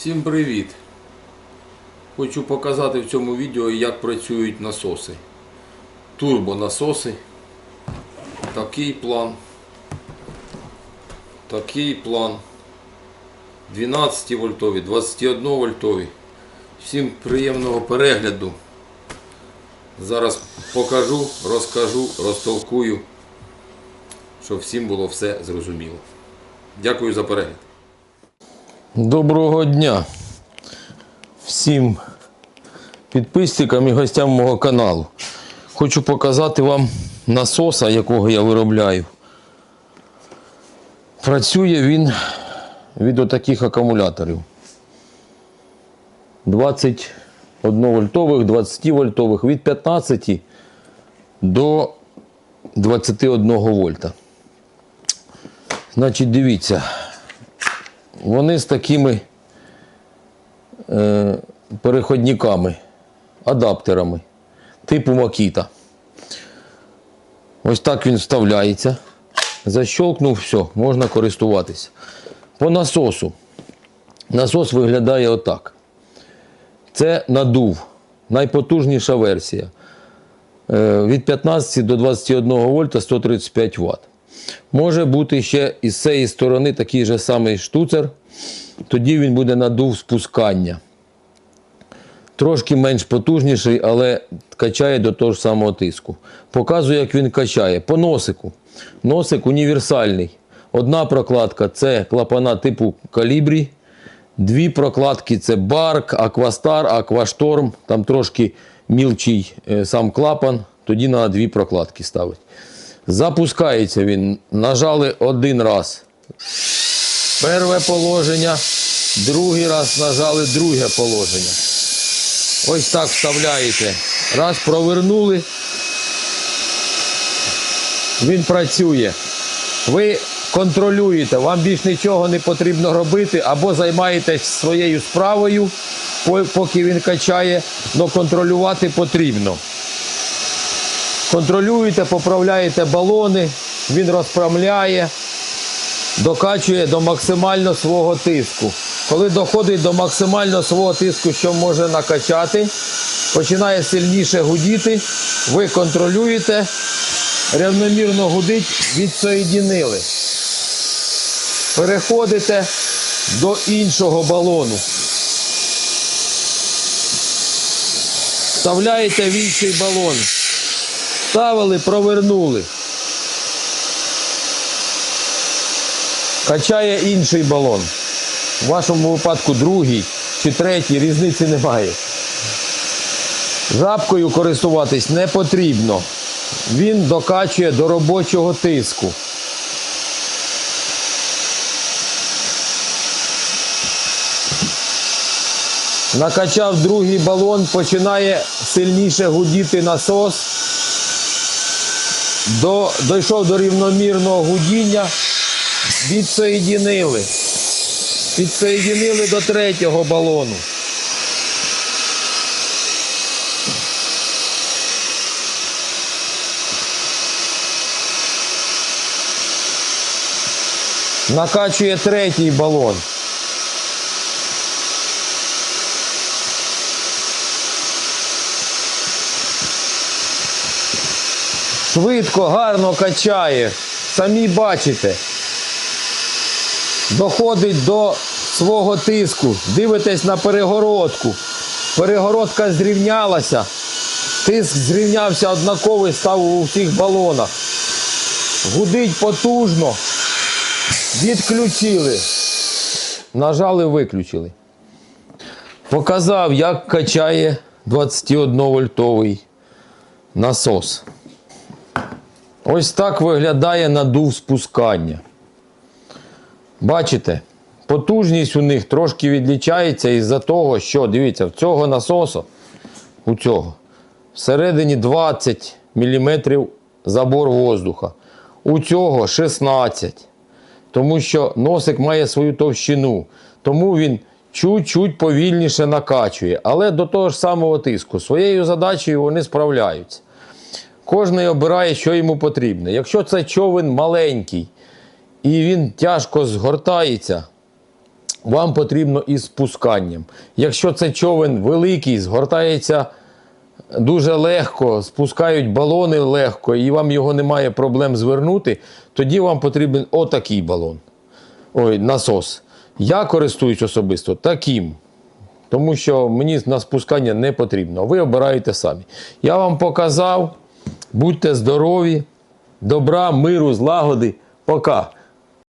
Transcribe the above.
Всім привіт! Хочу показати в цьому відео, як працюють насоси. Турбонасоси. Такий план. Такий план. 12 вольтові, 21 вольтові. Всім приємного перегляду. Зараз покажу, розкажу, розтолкую, щоб всім було все зрозуміло. Дякую за перегляд. Доброго дня всім підписникам і гостям мого каналу. Хочу показати вам насоса, якого я виробляю. Працює він від отаких акумуляторів. 21 вольтових, 20 вольтових, від 15 до 21 вольта. Значить, дивіться, вони з такими е, переходниками, адаптерами, типу Макіта. Ось так він вставляється. Защолкнув, все, можна користуватися. По насосу. Насос виглядає отак. Це надув, найпотужніша версія. Е, Від 15 до 21 вольта 135 Вт. Може бути ще із цієї сторони такий же самий штуцер, тоді він буде надув спускання. Трошки менш потужніший, але качає до того ж самого тиску. Показую, як він качає. По носику. Носик універсальний. Одна прокладка це клапана типу калібрі. Дві прокладки це Барк, Аквастар, Аквашторм. Там трошки мілчий е, сам клапан. Тоді треба дві прокладки ставити. Запускається він. Нажали один раз. Перше положення. Другий раз нажали друге положення. Ось так вставляєте. Раз провернули. Він працює. Ви контролюєте, вам більш нічого не потрібно робити, або займаєтесь своєю справою, поки він качає, але контролювати потрібно. Контролюєте, поправляєте балони, він розправляє, докачує до максимально свого тиску. Коли доходить до максимально свого тиску, що може накачати, починає сильніше гудіти, ви контролюєте, рівномірно гудить, відсоєдінили. Переходите до іншого балону. Вставляєте в інший балон. Ставили, провернули. Качає інший балон. В вашому випадку другий чи третій, різниці немає. Жабкою користуватись не потрібно. Він докачує до робочого тиску. Накачав другий балон, починає сильніше гудіти насос. До, дійшов до рівномірного гудіння, відсоєдінили. Підсоєдінили до третього балону. Накачує третій балон. Швидко, гарно качає. Самі бачите. Доходить до свого тиску. Дивитесь на перегородку. Перегородка зрівнялася. Тиск зрівнявся однаковий, став у всіх балонах. Гудить потужно. Відключили. Нажали, виключили. Показав, як качає 21 вольтовий насос. Ось так виглядає надув спускання. Мачите, потужність у них трошки відлічається із-за того, що, дивіться, в цього насосу, у цього, всередині 20 мм забор воздуха. У цього 16. Тому що носик має свою товщину. Тому він чуть-чуть повільніше накачує. Але до того ж самого тиску. Своєю задачею вони справляються. Кожний обирає, що йому потрібно. Якщо це човен маленький і він тяжко згортається, вам потрібно із спусканням. Якщо це човен великий, згортається дуже легко, спускають балони легко, і вам його немає проблем звернути, тоді вам потрібен отакий балон. Ой, насос. Я користуюсь особисто таким. Тому що мені на спускання не потрібно. Ви обираєте самі. Я вам показав. Будьте здорові, добра, миру, злагоди. Пока.